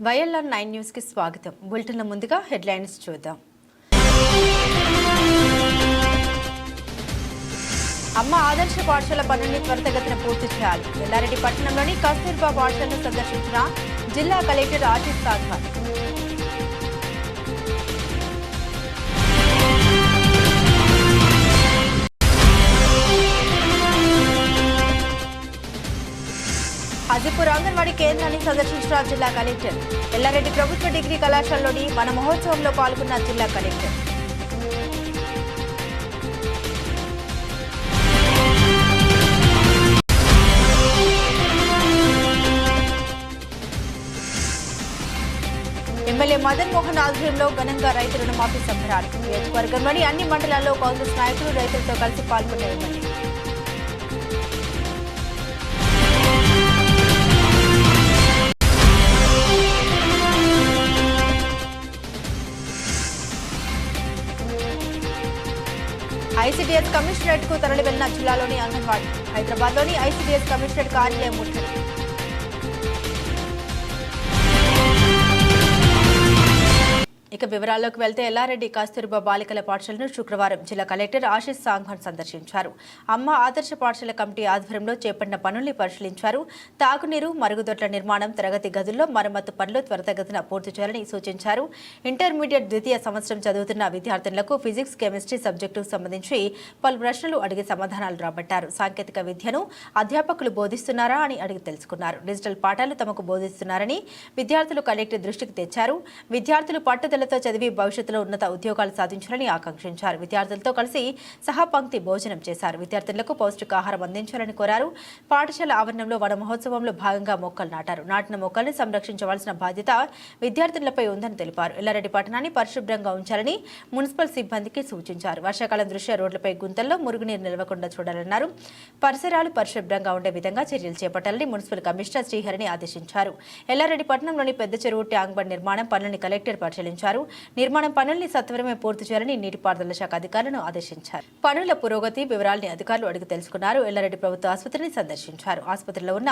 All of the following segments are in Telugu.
వైఎల్ఆర్ నైన్ న్యూస్కి స్వాగతం. బులెటిన్ల ముందుగా హెడ్లైన్స్ చూద్దాం. అమ్మ ఆదర్శ పాఠశాల పనుల్ని త్వరితగతిన పూర్తి చేయాలి. ఎల్లారెడ్డి పట్టణంలోని కస్తూర్బా పాఠశాలను సందర్శించిన జిల్లా కలెక్టర్ ఆశీష్ సాధ్వాన్ హాజీపూర్ అంగన్వాడీ కేంద్రాన్ని సందర్శించిన జిల్లా కలెక్టర్. ఎల్లారెడ్డి ప్రభుత్వ డిగ్రీ కళాశాలలోని మన మహోత్సవంలో పాల్గొన్న జిల్లా కలెక్టర్. ఎమ్మెల్యే మదన్ మోహన్ ఆధ్వర్యంలో ఘనంగా రైతు రుణమాఫీ సంబరాలు. నియోజకవర్గంలోని అన్ని మండలాల్లో కాంగ్రెస్ నాయకులు రైతులతో కలిసి పాల్గొన్న ఎమ్మెల్యే. ఐసీడీఎస్ కమిషనరేట్కు తరలి వెళ్ళిన జిల్లాలోని అంగన్వాడీ హైదరాబాద్లోని ఐసీడీఎస్ కమిషనరేట్ కార్యాలయం ముట్టడి. ఇక వివరాల్లోకి వెళ్తే ఎల్లారెడ్డి కస్తూర్బా బాలికల పాఠశాలను శుక్రవారం జిల్లా కలెక్టర్ ఆశీష్ సాంఘాన్ సందర్శించారు. అమ్మ ఆదర్శ పాఠశాల కమిటీ ఆధ్వర్యంలో చేపట్టిన పనుల్ని పరిశీలించారు. తాగునీరు మరుగుదొడ్ల నిర్మాణం తరగతి గదుల్లో మరమ్మతు పనులు త్వరితగతిన పూర్తి చేయాలని సూచించారు. ఇంటర్మీడియట్ ద్వితీయ సంవత్సరం చదువుతున్న విద్యార్థులకు ఫిజిక్స్ కెమిస్ట్రీ సబ్జెక్టుకు సంబంధించి పలు ప్రశ్నలు అడిగి సమాధానాలు రాబట్టారు. సాంకేతిక విద్యను అధ్యాపకులు బోధిస్తున్నారా అని అడిగి తెలుసుకున్నారు. డిజిటల్ పాఠాలు తమకు బోధిస్తున్నారని విద్యార్థులు కలెక్టర్ దృష్టికి తెచ్చారు. విద్యార్థులు విద్యార్థులతో చదివి భవిష్యత్తులో ఉన్నత ఉద్యోగాలు సాధించాలని ఆకాంక్షించారు. విద్యార్థులతో కలిసి సహపంక్తి భోజనం చేశారు. విద్యార్థులకు పౌష్టికాహారం అందించాలని కోరారు. పాఠశాల ఆవరణంలో వన మహోత్సవంలో భాగంగా మొక్కలు నాటారు. నాటిన మొక్కల్ని సంరక్షించవలసిన బాధ్యత విద్యార్థులపై ఉందని తెలిపారు. ఎల్లారెడ్డి పట్టణాన్ని పరిశుభ్రంగా ఉంచాలని మున్సిపల్ సిబ్బందికి సూచించారు. వర్షాకాలం దృష్ట్యా రోడ్లపై గుంతల్లో మురుగునీరు నిలవకుండా చూడాలన్నారు. పరిసరాలు పరిశుభ్రంగా ఉండే విధంగా చర్యలు చేపట్టాలని మున్సిపల్ కమిషనర్ శ్రీహరిని ఆదేశించారు. ఎల్లారెడ్డి పట్టణంలోని పెద్ద చెరువు ట్యాంక్ బండ్ నిర్మాణం పనులను కలెక్టర్ పరిశీలించారు. నిర్మాణం పనుల్ని సత్వరమే పూర్తి చేయాలని నీటిపారుదల శాఖ అధికారులను ఆదేశించారు. పనుల పురోగతి వివరాలని అధికారులు అడిగి తెలుసుకున్నారు. ఎల్లారెడ్డి ప్రభుత్వ ఆసుపత్రిని సందర్శించారు. ఆసుపత్రిలో ఉన్న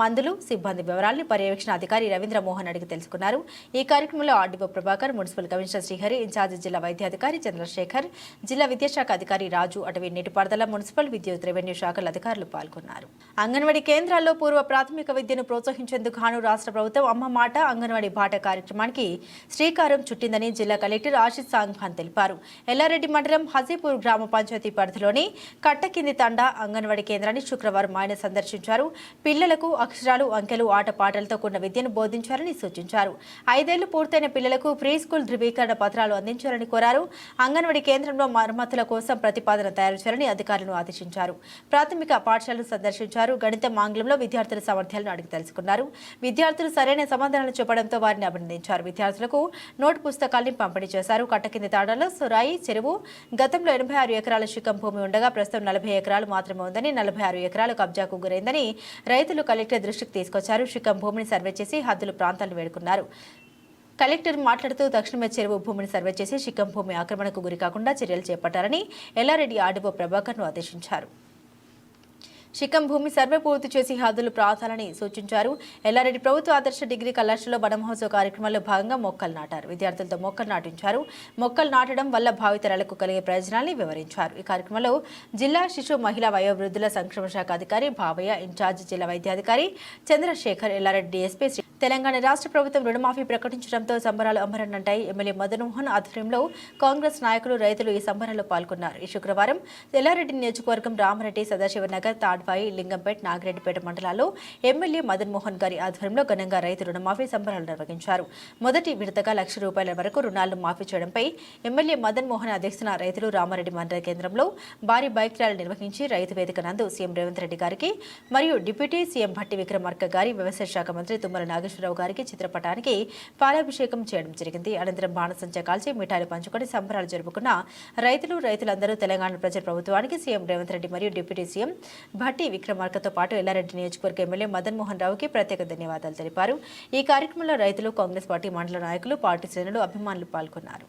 మందులు సిబ్బంది వివరాల్ని పర్యవేక్షణ అధికారి రవీంద్ర మోహన్ అడిగి తెలుసుకున్నారు. ఈ కార్యక్రమంలో RDO Prabhakar municipal commissioner Srihari incharge జిల్లా వైద్యాధికారి చంద్రశేఖర్ జిల్లా విద్యాశాఖ అధికారి రాజు అటవీ నీటిపారుదల మున్సిపల్ విద్యుత్ రెవెన్యూ శాఖల అధికారులు పాల్గొన్నారు. అంగన్వాడీ కేంద్రాల్లో పూర్వ ప్రాథమిక విద్యను ప్రోత్సహించేందుకు గాను రాష్ట్ర ప్రభుత్వం అమ్మ మాట అంగన్వాడీ బాట కార్యక్రమానికి శ్రీకారం చుట్టిందని జిల్లా కలెక్టర్ ఆశిత్ సాంగ్భాన్ తెలిపారు. ఎల్లారెడ్డి మండలం హజీపూర్ గ్రామ పంచాయతీ పరిధిలోని కట్టకింది తండా అంగన్వాడీ కేంద్రాన్ని శుక్రవారం ఆయన సందర్శించారు. పిల్లలకు అక్షరాలు అంకెలు ఆటపాటలతో కూడిన విద్యను బోధించాలని సూచించారు. ఐదేళ్ళు పూర్తయిన పిల్లలకు ప్రీ స్కూల్ ధృవీకరణ పత్రాలు అందించాలని కోరారు. అంగన్వాడీ కేంద్రంలో మరమ్మతుల కోసం ప్రతిపాదన తయారు చేయాలని అధికారులను ఆదేశించారు. ప్రాథమిక పాఠశాలను సందర్శించారు. గణితం ఆంగ్లంలో విద్యార్థుల సామర్థ్యాలను అడిగి తెలుసుకున్నారు. విద్యార్థులు సరైన సమాధానాలు చెప్పడంతో వారిని అభినందించారు. విద్యార్థులకు నోట్ పుస్తకాల్ని పంపిణీ చేశారు. కట్టకింది తాడలో సురాయి చెరువు గతంలో ఎనభై ఆరు ఎకరాల శిఖం భూమి ఉండగా ప్రస్తుతం నలభై ఎకరాలు మాత్రమే ఉందని నలభై ఆరు ఎకరాలు కబ్జాకు గురైందని రైతులు కలెక్టర్ దృష్టికి తీసుకొచ్చారు. శిఖం భూమిని సర్వే చేసి హద్దులు ప్రాంతాలను వేడుకున్నారు. కలెక్టర్ మాట్లాడుతూ తక్షణమే చెరువు భూమిని సర్వే చేసి శిఖం భూమి ఆక్రమణకు గురికాకుండా చర్యలు చేపట్టాలని ఎల్లారెడ్డి ఆర్డీఓ ప్రభాకర్ను ఆదేశించారు. శిఖం భూమి సర్వే పూర్తి చేసి హద్దులు ప్రాంతాలని సూచించారు. ఎల్లారెడ్డి ప్రభుత్వ ఆదర్శ డిగ్రీ కళాశాలలో వనమహోత్సవ కార్యక్రమంలో భాగంగా మొక్కలు నాటారు. విద్యార్థులతో మొక్కలు నాటించారు. మొక్కలు నాటడం వల్ల భావితరాలకు కలిగే ప్రయోజనాన్ని వివరించారు. ఈ కార్యక్రమంలో జిల్లా శిశు మహిళా వయోవృద్ధుల సంక్షేమ శాఖ అధికారి భావయ్య ఇన్ఛార్జ్ జిల్లా వైద్యాధికారి చంద్రశేఖర్ ఎల్లారెడ్డి డీఎస్పీ శ్రీ తెలంగాణ రాష్ట్ర ప్రభుత్వం రుణమాఫీ ప్రకటించడంతో సంబరాలు అమరనంటాయి ఎమ్మెల్యే మదన్మోహన్ ఆధ్వర్యంలో కాంగ్రెస్ నాయకులు రైతులు ఈ సంబరాల్లో పాల్గొన్నారు. ఈ శుక్రవారం ఎల్లారెడ్డి నియోజకవర్గం రామరెడ్డి సదాశివనగర్ తాడ్వాయి లింగంపేట్ నాగిరెడ్డిపేట మండలాల్లో ఎమ్మెల్యే మదన్ మోహన్ గారి ఆధ్వర్యంలో ఘనంగా రైతు రుణమాఫీ సంబరాలు నిర్వహించారు. మొదటి విడతగా లక్ష రూపాయల వరకు రుణాలను మాఫీ చేయడంపై ఎమ్మెల్యే మదన్ మోహన్ అధ్యక్షతన రైతులు రామారెడ్డి మండల కేంద్రంలో భారీ బైక్ ర్యాలీ నిర్వహించి రైతు వేదిక నందు సీఎం రేవంత్ రెడ్డి గారికి మరియు డిప్యూటీ సీఎం భట్టి విక్రమార్క గారి వ్యవసాయ శాఖ మంత్రి తుమ్మల నాగేశ్వరరావు గారికి చిత్రపటానికి పాలాభిషేకం చేయడం జరిగింది. అనంతరం బాణసంచ కాల్చి మిఠాయిలు పంచుకొని సంబరాలు జరుపుకున్న రైతులు రైతులందరూ తెలంగాణ ప్రజల ప్రభుత్వానికి సీఎం రేవంత్ రెడ్డి మరియు డిప్యూటీ సీఎం భట్టి విక్రమార్కతో పాటు ఎల్లారెడ్డి నియోజకవర్గ ఎమ్మెల్యే మదన్ మోహన్ రావుకి ప్రత్యేక ధన్యవాదాలు తెలిపారు. ఈ కార్యక్రమంలో రైతులు కాంగ్రెస్ పార్టీ మండల నాయకులు పార్టీ శ్రేణులు అభిమానులు పాల్గొన్నారు.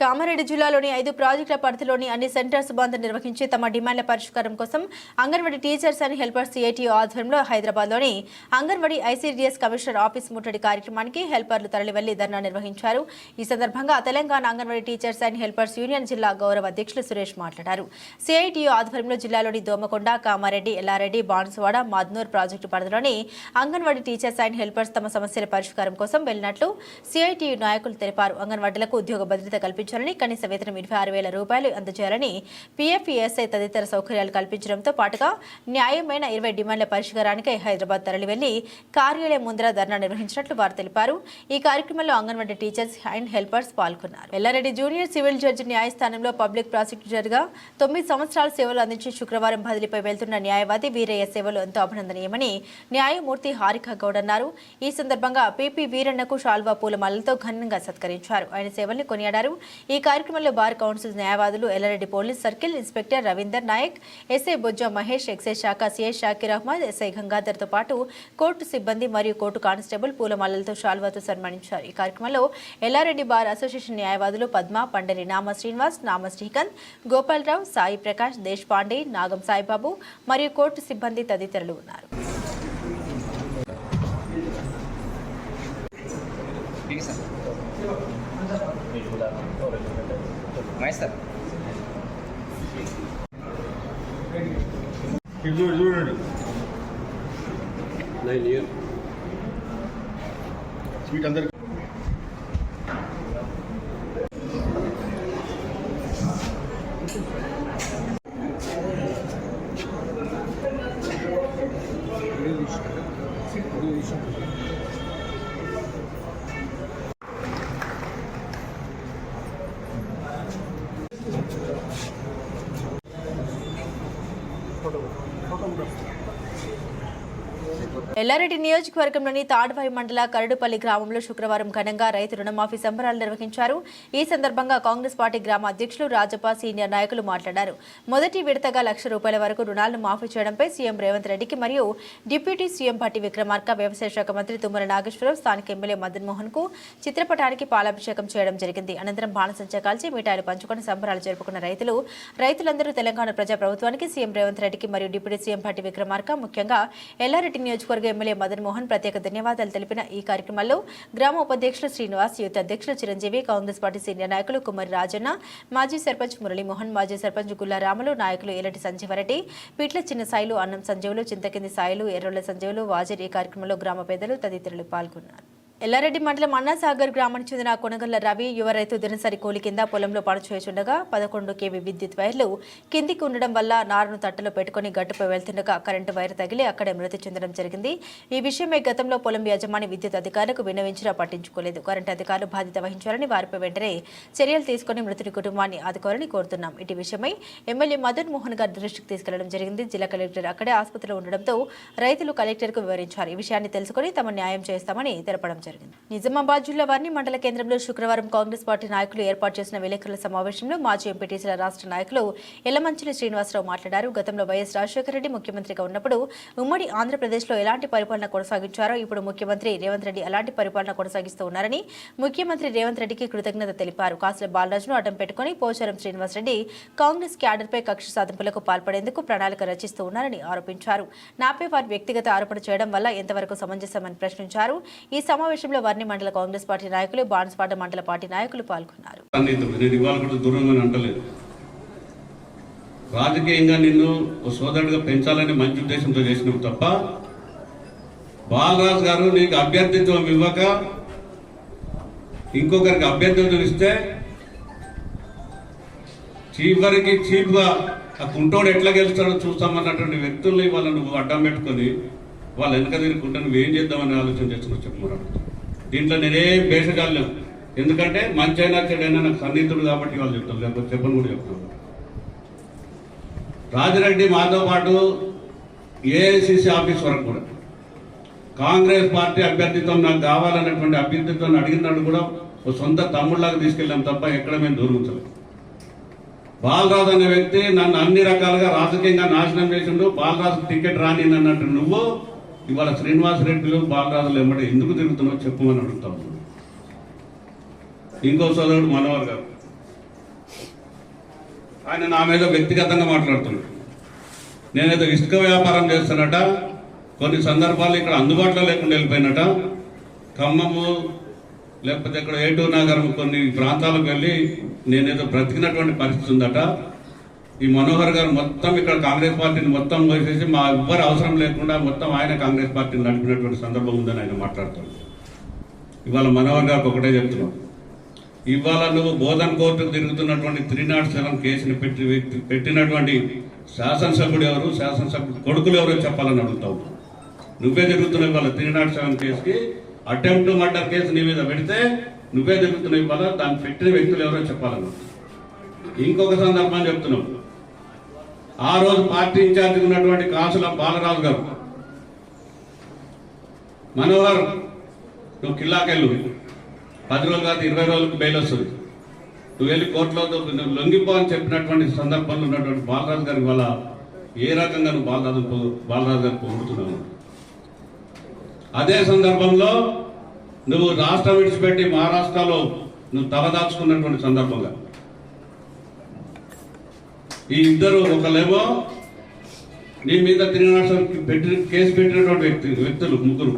కామారెడ్డి జిల్లాలోని ఐదు ప్రాజెక్టుల పరిధిలోని అన్ని సెంటర్స్ బంద్ నిర్వహించి తమ డిమాండ్ల పరిష్కారం కోసం anganwadi teachers and helpers ATO ఆధ్వర్యంలో హైదరాబాద్లోని అంగన్వాడీ ఐసీడీఎస్ కమిషనర్ ఆఫీస్ ముట్టడి కార్యక్రమానికి హెల్పర్లు తరలివెళ్ళి ధర్నా నిర్వహించారు. ఈ సందర్భంగా Telangana anganwadi teachers and helpers union జిల్లా గౌరవ అధ్యక్షులు సురేష్ మాట్లాడారు. సిఐటియు ఆధ్వర్యంలో జిల్లాలోని దోమకొండ కామారెడ్డి ఎల్లారెడ్డి బాన్సువాడ మాద్నూర్ ప్రాజెక్టు పరిధిలోని అంగన్వాడీ టీచర్స్ అండ్ హెల్పర్స్ తమ సమస్యల పరిష్కారం కోసం వెళ్ళినట్లు సిఐటియు నాయకులు తెలిపారు. అంగన్వాడీలకు ఉద్యోగ భద్రత కల్పించారు కల్పించాలని కనీస వేతనం ఇరవై ఆరు వేల రూపాయలు అందజేయాలని పీఎఫ్ఈఎస్ఐ తదితర సౌకర్యాలు కల్పించడంతో పాటుగా న్యాయమైన ఇరవై డిమాండ్ల పరిష్కారానికై హైదరాబాద్ తరలి వెళ్ళి కార్యాలయం ముందర ధర్నా నిర్వహించినట్లు వారు తెలిపారు. ఈ కార్యక్రమంలో అంగన్వాడీ టీచర్స్ అండ్ హెల్పర్స్ పాల్గొన్నారు. ఎల్లారెడ్డి జూనియర్ సివిల్ జడ్జి న్యాయస్థానంలో పబ్లిక్ ప్రాసిక్యూటర్గా తొమ్మిది సంవత్సరాల సేవలు అందించి శుక్రవారం బదిలీపై వెళ్తున్న న్యాయవాది వీరయ్య సేవలు ఎంతో అభినందనీయమని న్యాయమూర్తి హారిక గౌడ్ అన్నారు. ఈ సందర్భంగా పీపీ వీరన్నకు షాల్వా పూలమాలతో ఘనంగా సత్కరించారు. ఆయన సేవల్ని కొనియాడారు. ఈ కార్యక్రమంలో బార్ కౌన్సిల్ న్యాయవాదులు Yellareddy police circle inspector Ravinder Nayak SI Bojja Mahesh excise శాఖ సిఐ షాకీర్ అహ్మద్ ఎస్ఐ గంగాధర్తో పాటు కోర్టు సిబ్బంది మరియు కోర్టు కానిస్టేబుల్ పూలమాలలతో షాల్వాతో సన్మానించారు ఈ కార్యక్రమంలో ఎల్లారెడ్డి బార్ అసోసియేషన్ న్యాయవాదులు పద్మ పండరి నామ శ్రీనివాస్ నామ శ్రీకాంత్ గోపాలరావు సాయి ప్రకాష్ దేశ్ పాండే నాగం సాయిబాబు మరియు కోర్టు సిబ్బంది తదితరులు ఉన్నారు ठीक है सर మైస్టర్ చూడండి నైన్ ఇయర్ స్వీట్ అందరికి ఎల్లారెడ్డి నియోజకవర్గంలోని తాడ్వాయి మండల కరడుపల్లి గ్రామంలో శుక్రవారం ఘనంగా రైతు రుణమాఫీ సంబరాలు నిర్వహించారు. ఈ సందర్భంగా కాంగ్రెస్ పార్టీ గ్రామ అధ్యక్షులు రాజప్ప సీనియర్ నాయకులు మాట్లాడారు. మొదటి విడతగా లక్ష రూపాయల వరకు రుణాలను మాఫీ చేయడంపై సీఎం రేవంత్ రెడ్డికి మరియు డిప్యూటీ సీఎం భట్టి విక్రమార్క వ్యవసాయ శాఖ మంత్రి తుమ్మల నాగేశ్వరరావు స్థానిక ఎమ్మెల్యే మదన్ మోహన్కు చిత్రపటానికి పాలాభిషేకం చేయడం జరిగింది. అనంతరం బాణసంచ కాల్చి మిఠాయిలు పంచుకొని సంబరాలు జరుపుకున్న రైతులు రైతులందరూ తెలంగాణ ప్రజా ప్రభుత్వానికి సీఎం రేవంత్ రెడ్డికి మరియు డిప్యూటీ సీఎం పట్టి విక్రమార్క ముఖ్యంగా ఎల్లారెడ్డి నియోజకవర్గ ఎమ్మెల్యే మదన్ మోహన్ ప్రత్యేక ధన్యవాదాలు తెలిపిన ఈ కార్యక్రమంలో గ్రామ ఉపాధ్యక్షులు శ్రీనివాస్ యూత్ అధ్యక్షులు చిరంజీవి కాంగ్రెస్ పార్టీ సీనియర్ నాయకులు కుమారి రాజన్న మాజీ సర్పంచ్ మురళీమోహన్ మాజీ సర్పంచ్ గుల్లా రాములు నాయకులు ఎల్లటి సంజీవరెడ్డి పీట్ల చిన్న సాయిలు అన్నం సంజీవులు చింతకింది సాయిలు ఎర్రొల్ల సంజీవులు వాజర్ ఈ కార్యక్రమంలో గ్రామ పేదలు తదితరులు పాల్గొన్నారు. ఎల్లారెడ్డి మండలం అన్నాసాగర్ గ్రామానికి చెందిన కొనగల్ల రవి యువ రైతు దినసరి కూలి కింద పొలంలో పని పదకొండు కేవీ విద్యుత్ వైర్లు కిందికి ఉండడం వల్ల నారును తట్టలో పెట్టుకుని గట్టుపై వెళ్తుండగా కరెంటు వైర్ తగిలి అక్కడే మృతి చెందడం జరిగింది. ఈ విషయమై గతంలో పొలం యజమాని విద్యుత్ అధికారులకు విన్నవించినా పట్టించుకోలేదు. కరెంటు అధికారులు బాధ్యత వహించాలని వారిపై వెంటనే చర్యలు తీసుకుని మృతుడి కుటుంబాన్ని ఆదుకోవాలని కోరుతున్నాం. ఇటు విషయమై ఎమ్మెల్యే మదన్ మోహన్ గారి దృష్టికి తీసుకెళ్ళడం జరిగింది. జిల్లా కలెక్టర్ అక్కడే ఆసుపత్రిలో ఉండడంతో రైతులు కలెక్టర్కు వివరించారు. ఈ విషయాన్ని తెలుసుకుని తమ న్యాయం చేస్తామని తెలపడం జరిగింది. నిజామాబాద్ జిల్లా వారిని మండల కేంద్రంలో శుక్రవారం కాంగ్రెస్ పార్టీ నాయకులు ఏర్పాటు చేసిన విలేకరుల సమావేశంలో మాజీ ఎంపీటీసీల రాష్ట్ర నాయకులు ఎల్లమంచిలి శ్రీనివాసరావు మాట్లాడారు. గతంలో వైఎస్ రాజశేఖర రెడ్డి ముఖ్యమంత్రిగా ఉన్నప్పుడు ఉమ్మడి ఆంధ్రప్రదేశ్లో ఎలాంటి పరిపాలన కొనసాగించారో ఇప్పుడు ముఖ్యమంత్రి రేవంత్ రెడ్డి అలాంటి పరిపాలన కొనసాగిస్తూ ఉన్నారని ముఖ్యమంత్రి రేవంత్ రెడ్డికి కృతజ్ఞత తెలిపారు. కాసుల బాలరాజును అడ్డం పెట్టుకుని పోచారం శ్రీనివాసరెడ్డి కాంగ్రెస్ క్యాడర్పై కక్ష సాధింపులకు పాల్పడేందుకు ప్రణాళిక రచిస్తూ ఉన్నారని ఆరోపించారు. నాపై వారి వ్యక్తిగత ఆరోపణ చేయడం వల్ల ఎంతవరకు సమంజసమని ప్రశ్నించారు. ఈ సమావేశంలో వర్ణి మండల కాంగ్రెస్ పార్టీ నాయకులు బాన్స్పాట మండల పార్టీ నాయకులు పాల్గొన్నారు. కూడా దూరంగా రాజకీయంగా నిన్ను ఓ సోదరుడిగా పెంచాలని మంచి ఉద్దేశంతో చేసినావు తప్ప బాలరాజు గారు నీకు అభ్యర్థిత్వం ఇవ్వక ఇంకొకరికి అభ్యర్థిత్వం ఇస్తే చివరికి చీఫ్గా ఆ కుంటోడు ఎట్లా గెలుస్తాడో చూస్తామన్నటువంటి వ్యక్తుల్ని వాళ్ళ నువ్వు అడ్డం పెట్టుకొని వాళ్ళు వెనక తిరుగుకుంటే నువ్వు ఏం చేద్దామని ఆలోచన చేస్తున్నావు చెప్పమన్నాడు దీంట్లో నేనేం భేషజాలు ఎందుకంటే మంచి అయినా చెడైనా నాకు సన్నిహితుడు కాబట్టి వాళ్ళు చెప్తాను లేకపోతే చెప్పని కూడా చెప్తాను రాజిరెడ్డి మాతో పాటు ఏఐసిసి ఆఫీస్ వరకు కూడా. కాంగ్రెస్ పార్టీ అభ్యర్థిత్వం నాకు కావాలన్నటువంటి అభ్యర్థిత్వం అడిగినట్టు కూడా ఓ సొంత తమ్ముళ్ళకి తీసుకెళ్ళాం తప్ప ఎక్కడ మేము దూరించలేదు బాలరాజు అనే వ్యక్తి నన్ను అన్ని రకాలుగా రాజకీయంగా నాశనం చేసిండు. బాలరాజు టికెట్ రాని అన్నట్టు నువ్వు ఇవాళ శ్రీనివాస్ రెడ్డిలు బాలరాజులు ఎమ్మడి ఎందుకు తిరుగుతున్నావు చెప్పమని అడుగుతాం ఇంకో సోదరుడు మనోహర్ గారు. ఆయన నా మీద వ్యక్తిగతంగా మాట్లాడుతున్నాడు. నేనేదో ఇసుక వ్యాపారం చేస్తున్నట కొన్ని సందర్భాలు ఇక్కడ అందుబాటులో లేకుండా వెళ్ళిపోయినట. ఖమ్మము లేకపోతే ఇక్కడ ఏటూరు నగరం కొన్ని ప్రాంతాలకు వెళ్ళి నేనేదో బ్రతికినటువంటి పరిస్థితి ఉందట. ఈ మనోహర్ గారు మొత్తం ఇక్కడ కాంగ్రెస్ పార్టీని మొత్తం వేసేసి మా ఎవ్వరు అవసరం లేకుండా మొత్తం ఆయన కాంగ్రెస్ పార్టీని నడిపినటువంటి సందర్భం ఉందని ఆయన మాట్లాడుతున్నాడు ఇవాళ మనోహర్ గారికి ఒకటే చెప్తున్నాం. ఇవాళ నువ్వు బోధన్ కోర్టుకు తిరుగుతున్నటువంటి త్రీ నాట్ సెవెన్ కేసుని పెట్టి పెట్టినటువంటి శాసనసభ్యుడు ఎవరు? శాసనసభ్యుడు కొడుకులు ఎవరో చెప్పాలని అడుగుతావు. నువ్వే తిరుగుతున్నావు ఇవాళ త్రీ నాట్ సెవెన్ కేసుకి అటెంప్ట్ మర్డర్ కేసు నీ మీద పెడితే నువ్వే తిరుగుతున్నావు ఇవాళ దాన్ని పెట్టిన వ్యక్తులు ఎవరో చెప్పాలను ఇంకొక సందర్భం చెప్తున్నావు ఆ రోజు పార్టీ ఇన్ఛార్జ్ ఉన్నటువంటి కాసుల బాలరాజు గారు. మనోహర్ నువ్వు కిల్లాకెళ్ళు. పది రోజులు కాదు ఇరవై రోజులకు బెయిల్ వస్తుంది. నువ్వు వెళ్ళి కోర్టులో నువ్వు లొంగిపో అని చెప్పినటువంటి సందర్భంలో ఉన్నటువంటి బాలరాజు గారి వల్ల ఏ రకంగా నువ్వు బాలరాజు పో- బాలరాజు గారు పొగుడుతున్నావు అదే సందర్భంలో నువ్వు రాష్ట్రం విడిచిపెట్టి మహారాష్ట్రలో నువ్వు తలదాచుకున్నటువంటి సందర్భంగా. ఈ ఇద్దరు ఒకలేమో నీ మీద తిరిగిన పెట్టి కేసు పెట్టినటువంటి వ్యక్తి వ్యక్తులు ముగ్గురు.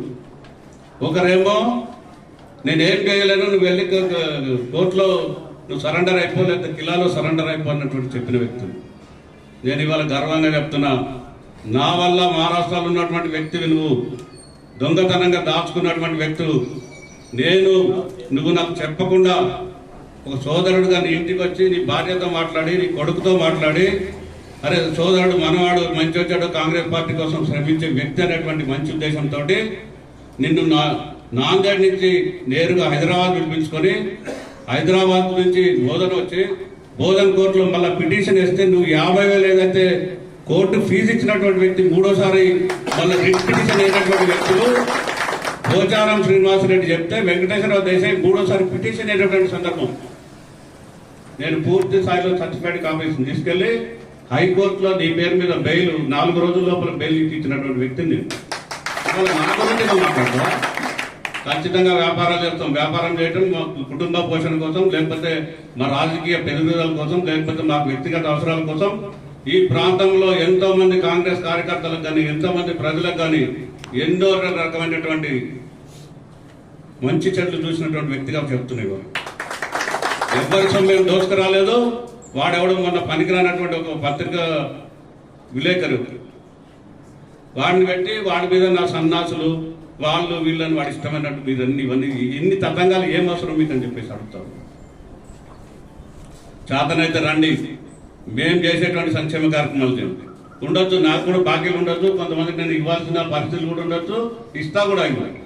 ఒకరేమో నేనేం చేయలేను నువ్వు వెళ్ళి కోర్టులో నువ్వు సరెండర్ అయిపో లేదా కిలాలో సరెండర్ అయిపో అన్నటువంటి చెప్పిన వ్యక్తులు. నేను ఇవాళ గర్వంగా చెప్తున్నా నా వల్ల మహారాష్ట్రలో ఉన్నటువంటి వ్యక్తివి నువ్వు దొంగతనంగా దాచుకున్నటువంటి వ్యక్తులు. నేను నువ్వు నాకు చెప్పకుండా ఒక సోదరుడుగా నీ ఇంటికి వచ్చి నీ భార్యతో మాట్లాడి నీ కొడుకుతో మాట్లాడి అరే సోదరుడు మనవాడు మంచి వచ్చాడు కాంగ్రెస్ పార్టీ కోసం శ్రమించే వ్యక్తి అనేటువంటి మంచి ఉద్దేశంతో నిన్ను నా నాందేడ్ నుంచి నేరుగా హైదరాబాద్ పిలిపించుకొని హైదరాబాద్ నుంచి బోధన వచ్చి బోధన్ కోర్టులో మళ్ళీ పిటిషన్ వేస్తే నువ్వు యాభై వేలు ఏదైతే కోర్టు ఫీజు ఇచ్చినటువంటి వ్యక్తి మూడోసారి మళ్ళీ రిట్ పిటిషన్ అయినటువంటి వ్యక్తులు పోచారం శ్రీనివాసరెడ్డి చెప్తే వెంకటేశ్వరరావు దేశాయి మూడోసారి పిటిషన్ అయినటువంటి సందర్భం. నేను పూర్తి స్థాయిలో సర్టిఫైడ్ కాపీస్ తీసుకెళ్ళి హైకోర్టులో నీ పేరు మీద బెయిల్ నాలుగు రోజుల లోపల బెయిల్ ఇచ్చినటువంటి వ్యక్తిని ఖచ్చితంగా వ్యాపారాలు చేస్తాం. వ్యాపారం చేయటం మా కుటుంబ పోషణ కోసం లేకపోతే మా రాజకీయ పెరుగుదల కోసం లేకపోతే మా వ్యక్తిగత అవసరాల కోసం. ఈ ప్రాంతంలో ఎంతో మంది కాంగ్రెస్ కార్యకర్తలకు కానీ ఎంతో మంది ప్రజలకు కానీ ఎన్నో రకమైనటువంటి మంచి చెట్లు చూసినటువంటి వ్యక్తిగా చెప్తున్నాయి ఎవ్వరి సొమ్మేం దోసుకురాలేదు వాడెవడం మొన్న పనికిరానటువంటి ఒక పత్రిక విలేకరు. వాడిని పెట్టి వాడి మీద నా సన్నాసులు వాళ్ళు వీళ్ళని వాడి ఇష్టమైనట్టు మీరు అన్ని ఇవన్నీ ఎన్ని తతంగాలు ఏం అవసరం మీకు అని చెప్పేసి అడుగుతారు. చేతనైతే రండి. మేం చేసేటువంటి సంక్షేమ కార్యక్రమాలు చేయండి ఉండొచ్చు నాకు కూడా బాకీలు ఉండొచ్చు కొంతమందికి నేను ఇవ్వాల్సిన పరిస్థితులు కూడా ఉండొచ్చు ఇస్తా కూడా ఇవ్వాలి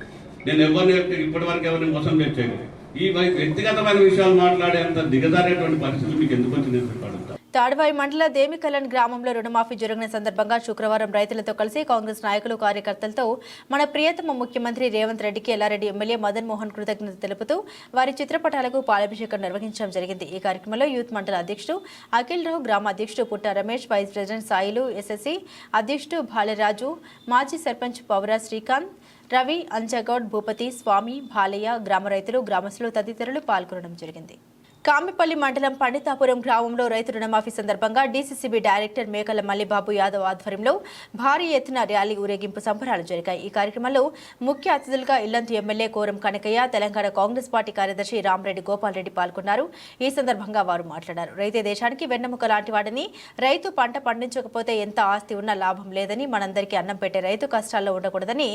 నేను ఎవరిని ఇప్పటి వరకు ఎవరిని మోసం చేయలేదు ఈ వ్యక్తిగతమైన విషయాలు మాట్లాడేంత దిగజారేటువంటి పరిస్థితులు మీకు ఎందుకు వచ్చింది చెప్పి మండల దేమికలన్ గ్రామంలో రుణమాఫీ జరిగిన సందర్భంగా శుక్రవారం రైతులతో కలిసి కాంగ్రెస్ నాయకులు కార్యకర్తలతో మన ప్రియతమ ముఖ్యమంత్రి రేవంత్ రెడ్డికి ఎల్లారెడ్డి ఎమ్మెల్యే మదన్ మోహన్ కృతజ్ఞత తెలుపుతూ వారి చిత్రపటాలకు పాలాభిషేకం నిర్వహించడం జరిగింది. ఈ కార్యక్రమంలో యూత్ మండల అధ్యక్షుడు అఖిల్ రావు గ్రామ అధ్యక్షుడు Putta Ramesh vice president Sailu SSC అధ్యక్షుడు బాలరాజు మాజీ సర్పంచ్ పౌరా శ్రీకాంత్ రవి అంజగౌడ్ భూపతి స్వామి బాలయ్య గ్రామ రైతులు గ్రామస్తులు తదితరులు పాల్గొనడం జరిగింది. కామిపల్లి మండలం పండితాపురం గ్రామంలో రైతు రుణమాఫీ సందర్భంగా డీసీసీబీ డైరెక్టర్ మేకల మల్లిబాబు యాదవ్ ఆధ్వర్యంలో భారీ ఎత్తున ర్యాలీ ఊరేగింపు సంబరాలు జరిగాయి. ఈ కార్యక్రమంలో ముఖ్య అతిథులుగా Illanthu MLA Koram Kanakayya Telangana Congress party కార్యదర్శి రామరెడ్డి గోపాల్ రెడ్డి పాల్గొన్నారు. ఈ సందర్భంగా వారు మాట్లాడారు. రైతే దేశానికి వెన్నెముక లాంటి వాడని రైతు పంట పండించకపోతే ఎంత ఆస్తి ఉన్నా లాభం లేదని మనందరికీ అన్నం పెట్టే రైతు కష్టాల్లో ఉండకూడదని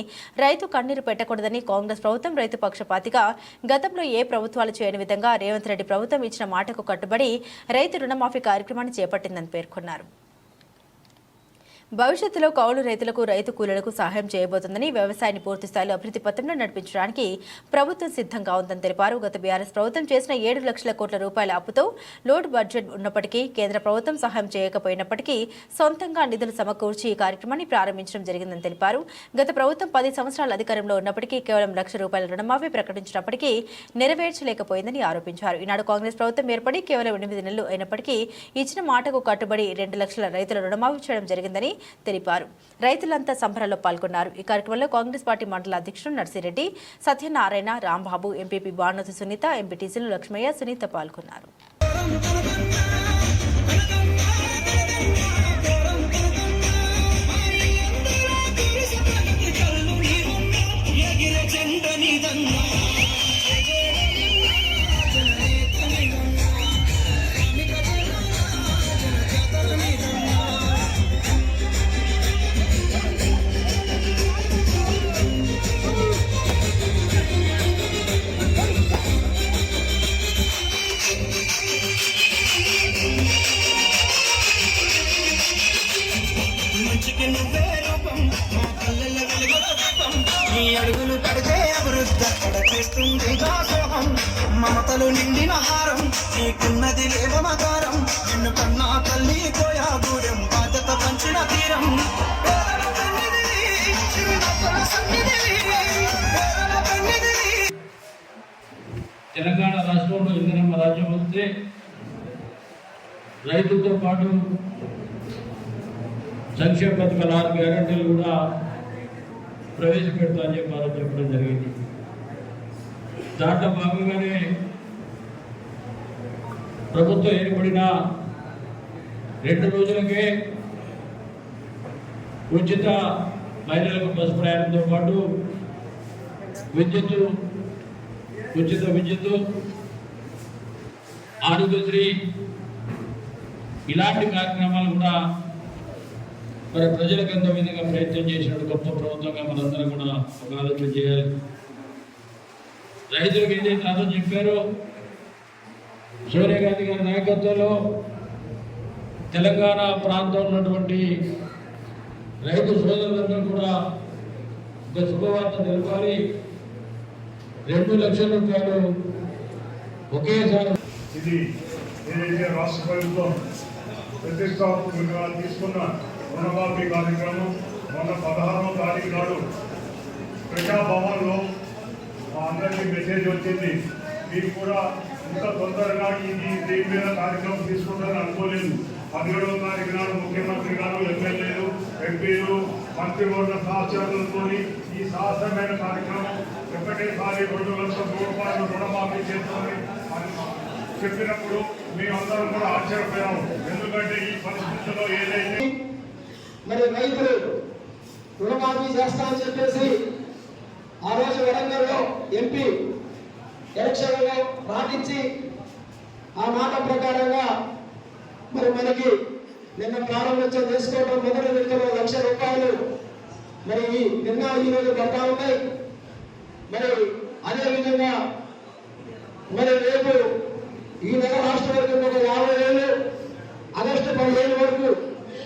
రైతు కన్నీరు పెట్టకూడదని కాంగ్రెస్ ప్రభుత్వం రైతు పక్షపాతిగా గతంలో ఏ ప్రభుత్వాలు చేయని విధంగా రేవంత్ రెడ్డి ప్రభుత్వం ఇచ్చిన మాటకు కట్టుబడి రైతు రుణమాఫీ కార్యక్రమాన్ని చేపట్టిందని పేర్కొన్నారు. భవిష్యత్తులో కౌలు రైతులకు రైతు కూలీలకు సహాయం చేయబోతుందని వ్యవసాయాన్ని పూర్తిస్థాయిలో అభివృద్ధి పథంలో నడిపించడానికి ప్రభుత్వం సిద్ధంగా ఉందని తెలిపారు. గత బీఆర్ఎస్ ప్రభుత్వం చేసిన ఏడు లక్షల కోట్ల రూపాయల అప్పుతో లోడ్ బడ్జెట్ ఉన్నప్పటికీ కేంద్ర ప్రభుత్వం సహాయం చేయకపోయినప్పటికీ సొంతంగా నిధులు సమకూర్చి ఈ కార్యక్రమాన్ని ప్రారంభించడం జరిగిందని తెలిపారు. గత ప్రభుత్వం పది సంవత్సరాల అధికారంలో ఉన్నప్పటికీ కేవలం లక్ష రూపాయల రుణమాఫీ ప్రకటించినప్పటికీ నెరవేర్చలేకపోయిందని ఆరోపించారు. ఈనాడు కాంగ్రెస్ ప్రభుత్వం ఏర్పడి కేవలం ఎనిమిది నెలలు అయినప్పటికీ ఇచ్చిన మాటకు కట్టుబడి రెండు లక్షల రైతుల రుణమాఫీ చేయడం జరిగిందని తెలిపారు. రైతులంతా సంబరాల్లో పాల్గొన్నారు. ఈ కార్యక్రమంలో కాంగ్రెస్ పార్టీ మండల అధ్యక్షుడు నర్సిరెడ్డి సత్యనారాయణ రాంబాబు ఎంపీపీ భానుతి సునీత ఎంపీటీసీ లక్ష్మయ్య సునీత పాల్గొన్నారు. రాష్ట్రంలో రాజ్యం వస్తే రైతులతో పాటు సంక్షేమ పథకాల ఆరు గ్యారంటీలు కూడా ప్రవేశపెడతా అని చెప్పి ఆ చెప్పడం జరిగింది. దాంట్లో భాగంగానే ప్రభుత్వం ఏర్పడిన రెండు రోజులకే ఉచిత మహిళలకు బస్సు ప్రయాణంతో పాటు విద్యుత్ ఉచిత విద్యుత్తు ఆరోగ్యశ్రీ ఇలాంటి కార్యక్రమాలు కూడా మరి ప్రజలకు ఎంతో విధంగా ప్రయత్నం చేసినట్టు గొప్ప ప్రభుత్వంగా మనందరం కూడా ఒక ఆలోచన చేయాలి. రైతులకు ఏదైతే అర్థం చెప్పారో సోనియా గాంధీ గారి నాయకత్వంలో తెలంగాణ ప్రాంతంలో ఉన్నటువంటి రైతు సోదరులందరూ కూడా ఒక శుభవార్త తెలపాలి. రెండు లక్షల రూపాయలు ఒకేసారి ఇది ఏదైతే రాష్ట్ర ప్రభుత్వం ప్రతిష్టాత్మకంగా తీసుకున్న రుణమాఫీ కార్యక్రమం మొన్న పదహారవ తారీఖు నాడు ప్రజాభవన్లో మా అందరికీ మెసేజ్ వచ్చింది. మీరు కూడా ఇంత తొందరగా ఇది దీని మీద కార్యక్రమం తీసుకుంటారని అనుకోలేదు. పదిహేడవ తారీఖు నాడు ముఖ్యమంత్రి గారు ఎమ్మెల్యేలు ఎంపీలు మంత్రివర్గ సహచరులతో ఈ సాహసమైన కార్యక్రమం ఒకటేసారి రెండు లక్షల రూపాయలు రుణమాఫీ చేస్తామని అని చెప్పినప్పుడు మేమందరం కూడా ఆశ్చర్యపోయాము ఎందుకంటే ఈ పరిస్థితుల్లో ఏదైతే మరి రైతులు రుణమాఫీ చేస్తా అని చెప్పేసి ఆ రోజు వరంగల్లో ఎంపీ ఎలక్షన్లో పాటించి ఆ మాట ప్రకారంగా మరి మనకి నిన్న ప్రారంభించే తీసుకోవడం మొదటి విడతలో లక్ష రూపాయలు మరి ఈ నిన్న ఈ రోజు పడతా ఉన్నాయి. మరి అదేవిధంగా మరి రేపు ఈ నెల రాష్ట్ర వరకు ఒక యాభై వేలు ఆగస్టు పదిహేను వరకు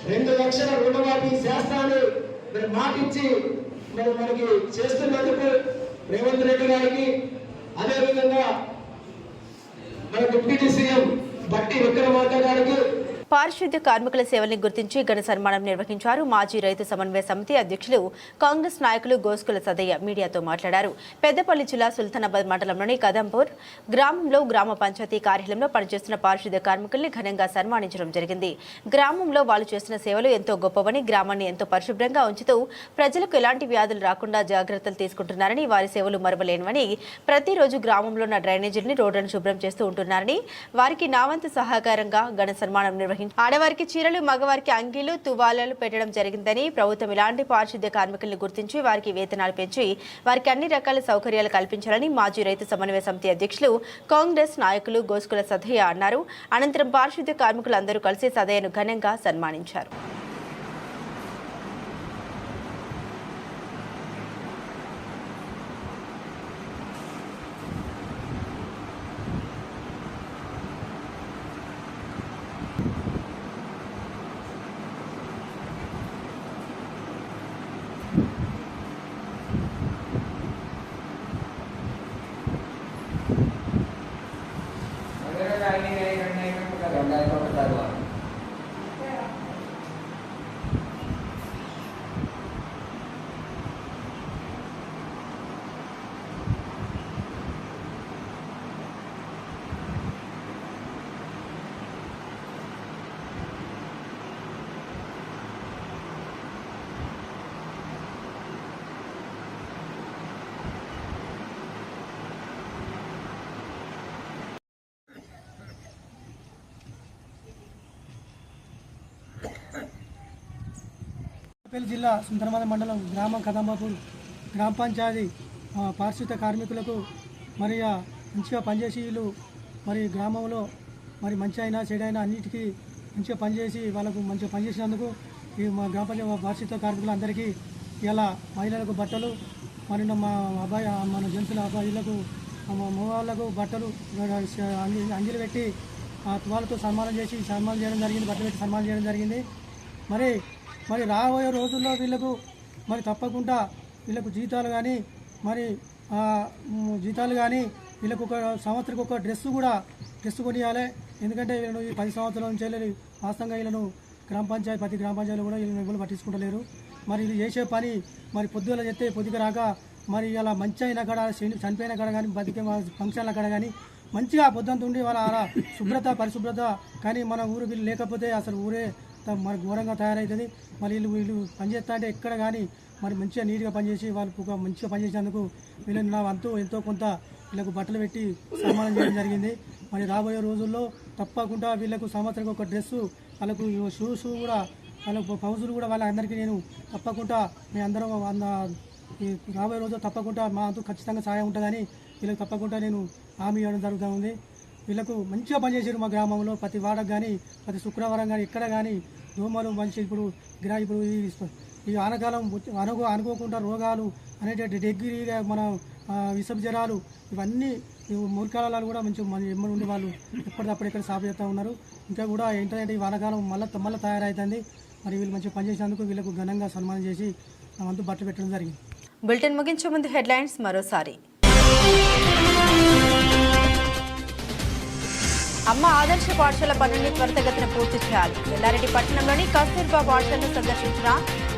రెండు లక్షల రుణమాఫీ చేస్తానని మరి మాటిచ్చి మరి మనకి చేస్తున్నందుకు రేవంత్ రెడ్డి గారికి అదేవిధంగా మన డిప్యూటీ సీఎం బట్టి విక్రమార్క గారికి పారిశుద్ధ్య కార్మికుల సేవల్ని గుర్తించి ఘన సన్మానం నిర్వహించారు మాజీ రైతు సమన్వయ సమితి అధ్యక్షులు కాంగ్రెస్ నాయకులు గోస్కుల సదయ్య మీడియాతో మాట్లాడారు. పెద్దపల్లి జిల్లా సుల్తానాబాద్ మండలంలోని కదంపూర్ గ్రామంలో గ్రామ పంచాయతీ కార్యాలయంలో పనిచేస్తున్న పారిశుద్ధ్య కార్మికుల్ని ఘనంగా సన్మానించడం జరిగింది. గ్రామంలో వాళ్ళు చేస్తున్న సేవలు ఎంతో గొప్పవని గ్రామాన్ని ఎంతో పరిశుభ్రంగా ఉంచుతూ ప్రజలకు ఎలాంటి వ్యాధులు రాకుండా జాగ్రత్తలు తీసుకుంటున్నారని వారి సేవలు మరవలేనివని ప్రతిరోజు గ్రామంలో ఉన్న డ్రైనేజీల్ని రోడ్లను శుభ్రం చేస్తూ ఉంటున్నారని వారికి నావంత సహకారంగా ఘన సన్మానం నిర్వహించారు. ఆడవారికి చీరలు మగవారికి అంగీలు తువాలలు పెట్టడం జరిగిందని ప్రభుత్వం ఇలాంటి పారిశుద్ధ్య కార్మికులను గుర్తించి వారికి వేతనాలు పెంచి వారికి అన్ని రకాల సౌకర్యాలు కల్పించాలని మాజీ రైతు సమన్వయ సమితి అధ్యక్షులు కాంగ్రెస్ నాయకులు గోసుకుల సదయ్య అన్నారు. అనంతరం పారిశుద్ధ్య కార్మికులందరూ కలిసి సదయ్యను ఘనంగా సన్మానించారు. పెళ్ళి జిల్లా సుందరమాద మండలం గ్రామం కదంబాపూర్ గ్రామ పంచాయతీ పారిశుద్ధ కార్మికులకు మరి మంచిగా పనిచేసి వీళ్ళు మరి గ్రామంలో మరి మంచి అయినా చెడైనా అన్నిటికీ మంచిగా పనిచేసి వాళ్ళకు మంచిగా పనిచేసినందుకు ఈ మా గ్రామ పంచాయతీ పారిశుద్ధ కార్మికులందరికీ ఇలా మహిళలకు బట్టలు మరి మా అబ్బాయి మన జంతువుల అబ్బాయిలకు మగవాళ్ళకు బట్టలు అంగి అంగిలు పెట్టి తువాలతో సన్మానం చేసి సన్మానం చేయడం జరిగింది బట్టలు పెట్టి సన్మానం చేయడం జరిగింది. మరి మరి రాబోయే రోజుల్లో వీళ్ళకు మరి తప్పకుండా వీళ్ళకు జీతాలు కానీ మరి జీతాలు కానీ వీళ్ళకు ఒక సంవత్సరకు ఒక డ్రెస్ కూడా డ్రెస్ కొనియాలి. ఎందుకంటే వీళ్ళను ఈ పది సంవత్సరాల నుంచి వెళ్ళి వాస్తవంగా వీళ్ళను గ్రామ పంచాయతీ ప్రతి గ్రామ పంచాయతీలో కూడా వీళ్ళని ఎవరు పట్టించుకుంటలేరు. మరి ఇది చేసే పని మరి పొద్దుగల చెప్తే పొద్దుగా రాక మరి ఇలా మంచి అయిన కాడ చనిపోయిన కాడ కానీ బతికే ఫంక్షన్ల కాడ కానీ మంచిగా పొద్దుంత ఉండి వాళ్ళ శుభ్రత పరిశుభ్రత కానీ మన ఊరు వీళ్ళు లేకపోతే అసలు ఊరే మరి ఘోరంగా తయారవుతుంది మరి వీళ్ళు వీళ్ళు పనిచేస్తా అంటే ఎక్కడ కానీ మరి మంచిగా నీట్గా పనిచేసి వాళ్ళకు ఒక మంచిగా పనిచేసినందుకు వీళ్ళని నా వంతు ఎంతో కొంత వీళ్ళకు బట్టలు పెట్టి సన్మానం చేయడం జరిగింది. మరి రాబోయే రోజుల్లో తప్పకుండా వీళ్ళకు సంవత్సరం ఒక డ్రెస్సు వాళ్ళకు షూస్ కూడా వాళ్ళకు పౌజులు కూడా వాళ్ళందరికీ నేను తప్పకుండా మీ అందరం రాబోయే రోజు తప్పకుండా మా అంతు ఖచ్చితంగా సహాయం ఉంటుందని వీళ్ళకి తప్పకుండా నేను హామీ ఇవ్వడం జరుగుతూ ఉంది. వీళ్ళకు మంచిగా పనిచేసారు మా గ్రామంలో. ప్రతి వాడకు కానీ ప్రతి శుక్రవారం కానీ ఎక్కడ కానీ దోమలు మంచి ఇప్పుడు గిరా ఇప్పుడు ఈ ఈ ఆనకాలం అనుకో అనుకోకుండా రోగాలు అనేటువంటి డిగ్రీగా మన ఆ, జ్వరాలు ఇవన్నీ ఈ కూడా మంచి మన ఎమ్మడి వాళ్ళు ఎప్పటికప్పుడు ఇక్కడ సాగు చేస్తూ ఉన్నారు. ఇంకా కూడా ఏంటంటే ఈ వానకాలం మళ్ళీ మళ్ళీ తయారవుతుంది మరి వీళ్ళు మంచిగా పనిచేసినందుకు వీళ్ళకు ఘనంగా సన్మానం చేసి నా వంతు బట్టలు పెట్టడం జరిగింది. బులెటిన్ ముగించే ముందు హెడ్లైన్స్ మరోసారి. అమ్మ ఆదర్శ పాఠశాల పనుల్ని త్వరితగతిన పూర్తి చేయాలి. ఎల్లారెడ్డి పట్టణంలోని కస్తూర్బా పాఠశాలను సందర్శించిన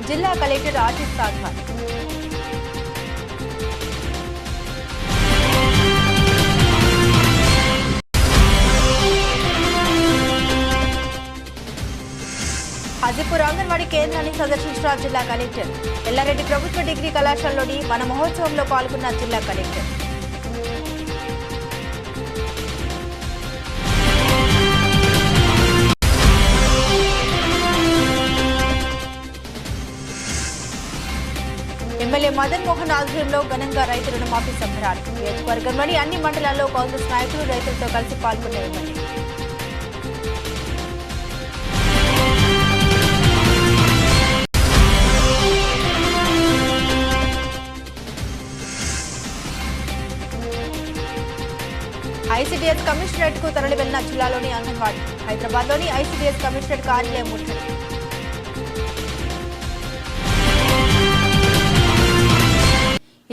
జిల్లా కలెక్టర్ ఆశిష్ సాధ్వాన్. హాజీపూర్ అంగన్వాడీ కేంద్రాన్ని సందర్శించిన జిల్లా కలెక్టర్. ఎల్లారెడ్డి ప్రభుత్వ డిగ్రీ కళాశాలలోని మన మహోత్సవంలో పాల్గొన్న జిల్లా కలెక్టర్. మదన్ మోహన్ ఆధ్వర్యంలో ఘనంగా రైతు రుణమాఫీ సంబరాలు. నియోజకవర్గంలోని అన్ని మండలాల్లో కాంగ్రెస్ నాయకులు రైతులతో కలిసి పాల్గొన్న ఐసీడీఎస్ కమిషనరేట్కు తరలి వెళ్ళిన జిల్లాలోని అంగన్వాడీ హైదరాబాద్లోని ఐసీడీఎస్ కమిషనరేట్ కార్యాలయం ముట్టడి.